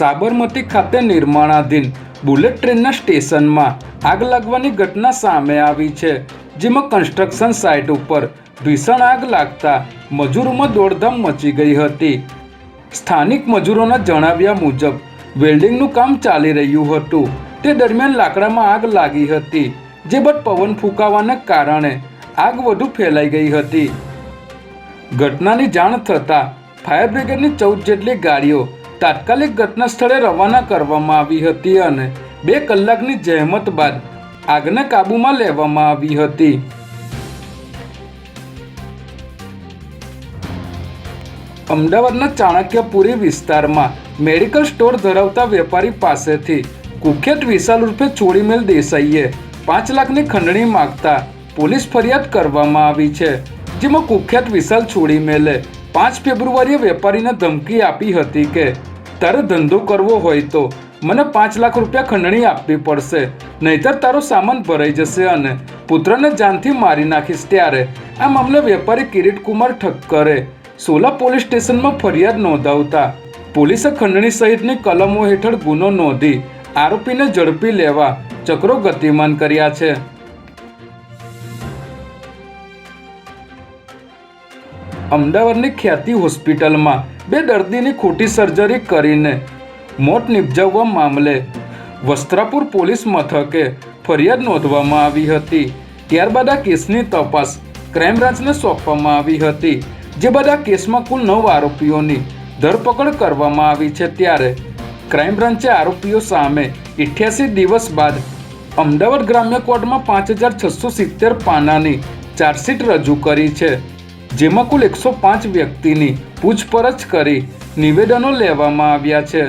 સાબરમતી ખાતે નિર્માણાધીન બુલેટ ટ્રેનના સ્ટેશનમાં આગ લાગવાની ઘટના સામે આવી છે, જેમાં કન્સ્ટ્રક્શન સાઇટ ઉપર ભીષણ આગ લાગતા મજૂરોમાં દોડધામ મચી ગઈ હતી. સ્થાનિક મજૂરોના જણાવ્યા મુજબ, વેલ્ડિંગનું કામ ચાલી રહ્યું હતું. તે દરમિયાન લાકડામાં આગ લાગી હતી, જે બાદ પવન ફૂંકાવાના કારણે આગ વધુ ફેલાઈ ગઈ હતી. ઘટનાની જાણ થતાં ફાયર બ્રિગેડની ચૌદ જેટલી ગાડીઓ તાત્કાલિક ઘટના સ્થળે રવાના કરવામાં આવી હતી અને બે કલાકની જહેમત બાદ આગને કાબૂમાં લેવામાં આવી હતી. અમદાવાદના ચાણક્યપુરી વિસ્તારમાં મેડિકલ સ્ટોર ધરાવતા વેપારી પાસેથી કુખ્યાત વિશાલ રૂપે ચોરીમેલ દેસાઈએ પાંચ લાખની ખંડણી માગતા પોલીસ ફરિયાદ કરવામાં આવી છે, જેમાં કુખ્યાત વિશાલ છોડીમેલે પાંચ ફેબ્રુઆરીએ વેપારીને ધમકી આપી હતી કે તારે ધંધો કરવો હોય તો મને પાંચ લાખ રૂપિયા ખંડણી આપવી પડશે. નહીતર તારો સામાન ભરાઈ જશે અને પુત્રને જાનથી મારી નાખીશ ત્યારે આ મામલે વેપારી કિરીટકુમાર ઠક્કરે સોલા પોલીસ સ્ટેશનમાં ફરિયાદ નોંધાવતા પોલીસે ખંડણી સહિતની કલમો હેઠળ ગુનો નોંધી આરોપીને ઝડપી લેવા ચક્રો ગતિમાન કર્યા છે. અમદાવાદની ખ્યાતિ હોસ્પિટલમાં બે દર્દીની ખોટી સર્જરી કરીને મોત નિપજાવવા મામલે વસ્ત્રાપુર પોલીસ મથકે ફરિયાદ નોંધવામાં આવી હતી. ત્યારબાદ આ કેસની તપાસ ક્રાઇમ બ્રાન્ચને સોંપવામાં આવી હતી, જે બધા કેસમાં કુલ નવ આરોપીઓની ધરપકડ કરવામાં આવી છે. ત્યારે ક્રાઇમ બ્રાન્ચે આરોપીઓ સામે ઇઠ્યાસી દિવસ બાદ અમદાવાદ ગ્રામ્ય કોર્ટમાં પાંચ હજાર છસો સિત્તેર પાનાની ચાર્જશીટ રજૂ કરી છે. જેમાં કુલ એકસો પાંચ વ્યક્તિની પૂછપરછ કરી નિવેદનો લેવામાં આવ્યા છે.